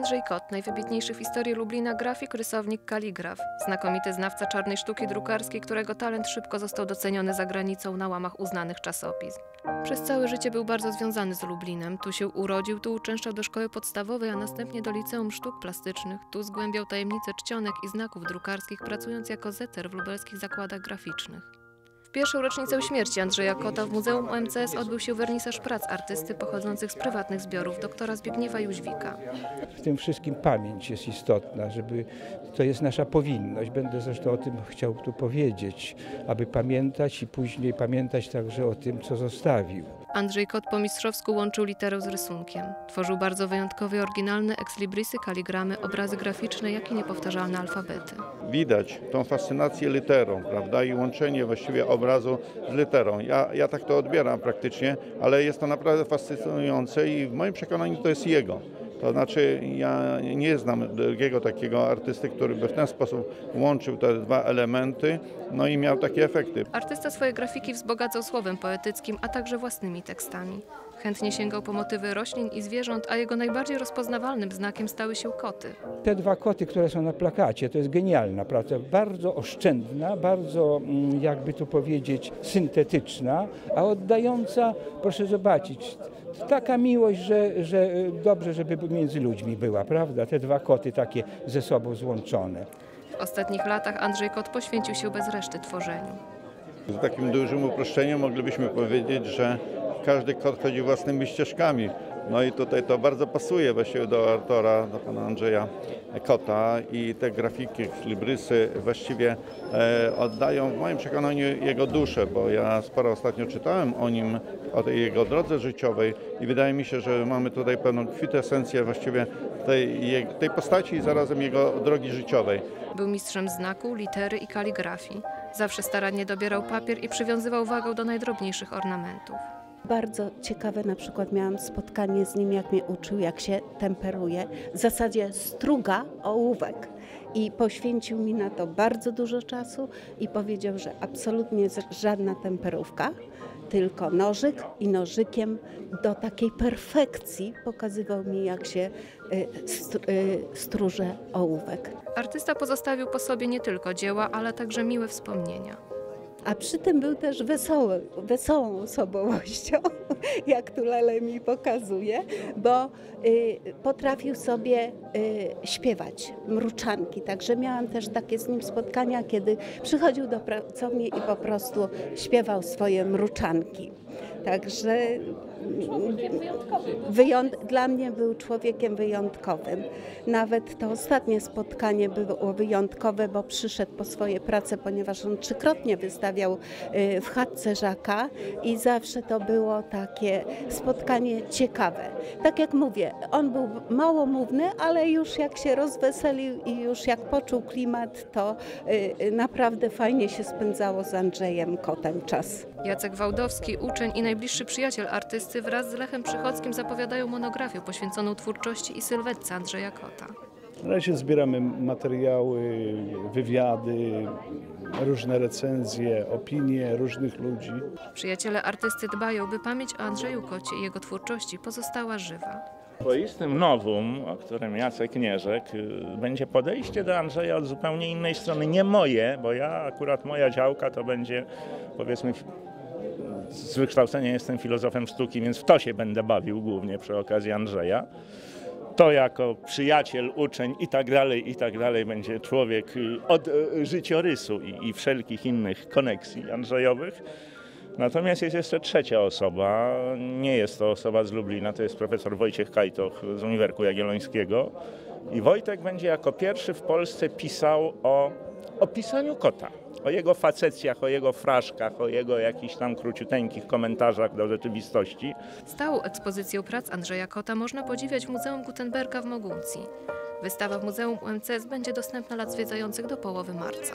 Andrzej Kot, najwybitniejszy w historii Lublina grafik, rysownik, kaligraf. Znakomity znawca czarnej sztuki drukarskiej, którego talent szybko został doceniony za granicą na łamach uznanych czasopism. Przez całe życie był bardzo związany z Lublinem. Tu się urodził, tu uczęszczał do szkoły podstawowej, a następnie do Liceum Sztuk Plastycznych. Tu zgłębiał tajemnice czcionek i znaków drukarskich, pracując jako zeter w lubelskich zakładach graficznych. W pierwszą rocznicę śmierci Andrzeja Kota w Muzeum UMCS odbył się wernisaż prac artysty pochodzących z prywatnych zbiorów doktora Zbigniewa Jóźwika. W tym wszystkim pamięć jest istotna, żeby to jest nasza powinność. Będę zresztą o tym chciał tu powiedzieć, aby pamiętać i później pamiętać także o tym, co zostawił. Andrzej Kot po mistrzowsku łączył literę z rysunkiem. Tworzył bardzo wyjątkowe oryginalne ekslibrisy, kaligramy, obrazy graficzne, jak i niepowtarzalne alfabety. widać tą fascynację literą, prawda, i łączenie właściwie obrazu z literą. Ja, ja tak to odbieram praktycznie, ale jest to naprawdę fascynujące i w moim przekonaniu to jest jego. To znaczy, ja nie znam drugiego takiego artysty, który by w ten sposób łączył te dwa elementy, no i miał takie efekty. Artysta swoje grafiki wzbogacał słowem poetyckim, a także własnymi tekstami. Chętnie sięgał po motywy roślin i zwierząt, a jego najbardziej rozpoznawalnym znakiem stały się koty. Te dwa koty, które są na plakacie, to jest genialna praca, bardzo oszczędna, bardzo, mm, jakby tu powiedzieć, syntetyczna, a oddająca, proszę zobaczyć, taka miłość, że, że y, dobrze, żeby między ludźmi była, prawda? Te dwa koty takie ze sobą złączone. W ostatnich latach Andrzej Kot poświęcił się bez reszty tworzeniu. Z takim dużym uproszczeniem moglibyśmy powiedzieć, że każdy kot chodzi własnymi ścieżkami. No i tutaj to bardzo pasuje właściwie do autora, do pana Andrzeja Kota i te grafiki, librysy właściwie e, oddają w moim przekonaniu jego duszę, bo ja sporo ostatnio czytałem o nim, o tej jego drodze życiowej i wydaje mi się, że mamy tutaj pewną kwintesencję właściwie tej, tej postaci i zarazem jego drogi życiowej. Był mistrzem znaku, litery i kaligrafii. Zawsze starannie dobierał papier i przywiązywał wagę do najdrobniejszych ornamentów. Bardzo ciekawe na przykład miałam spotkanie z nim, jak mnie uczył, jak się temperuje. W zasadzie struga ołówek. I poświęcił mi na to bardzo dużo czasu i powiedział, że absolutnie żadna temperówka, tylko nożyk i nożykiem do takiej perfekcji pokazywał mi, jak się y, str- y, ołówek. Artysta pozostawił po sobie nie tylko dzieła, ale także miłe wspomnienia. A przy tym był też wesoły, wesołą osobowością, jak tu Lele mi pokazuje, bo y, potrafił sobie y, śpiewać mruczanki. Także miałam też takie z nim spotkania, kiedy przychodził do pracowni i po prostu śpiewał swoje mruczanki. Także wyjąt, dla mnie był człowiekiem wyjątkowym. Nawet to ostatnie spotkanie było wyjątkowe, bo przyszedł po swoje prace, ponieważ on trzykrotnie wystawiał y, w chatce Żaka i zawsze to było takie spotkanie ciekawe. Tak jak mówię, on był małomówny, ale już jak się rozweselił i już jak poczuł klimat, to y, y, naprawdę fajnie się spędzało z Andrzejem Kotem czas. Jacek Wałdowski, uczeń i najbliższy przyjaciel artysty wraz z Lechem Przychodzkim zapowiadają monografię poświęconą twórczości i sylwetce Andrzeja Kota. Na razie zbieramy materiały, wywiady, różne recenzje, opinie różnych ludzi. Przyjaciele artysty dbają, by pamięć o Andrzeju Kocie i jego twórczości pozostała żywa. Swoistym nowum, o którym Jacek nie rzekł, y, będzie podejście do Andrzeja od zupełnie innej strony. Nie moje, bo ja akurat moja działka to będzie powiedzmy z wykształcenia jestem filozofem sztuki, więc w to się będę bawił głównie przy okazji Andrzeja. To jako przyjaciel, uczeń i tak dalej, i tak dalej będzie człowiek y, od y, życiorysu i, i wszelkich innych koneksji Andrzejowych. Natomiast jest jeszcze trzecia osoba. Nie jest to osoba z Lublina, to jest profesor Wojciech Kajtoch z Uniwersytetu Jagiellońskiego. I Wojtek będzie jako pierwszy w Polsce pisał o opisaniu kota. O jego facecjach, o jego fraszkach, o jego jakichś tam króciuteńkich komentarzach do rzeczywistości. Stałą ekspozycję prac Andrzeja Kota można podziwiać w Muzeum Gutenberga w Moguncji. Wystawa w Muzeum UMCS będzie dostępna dla zwiedzających do połowy marca.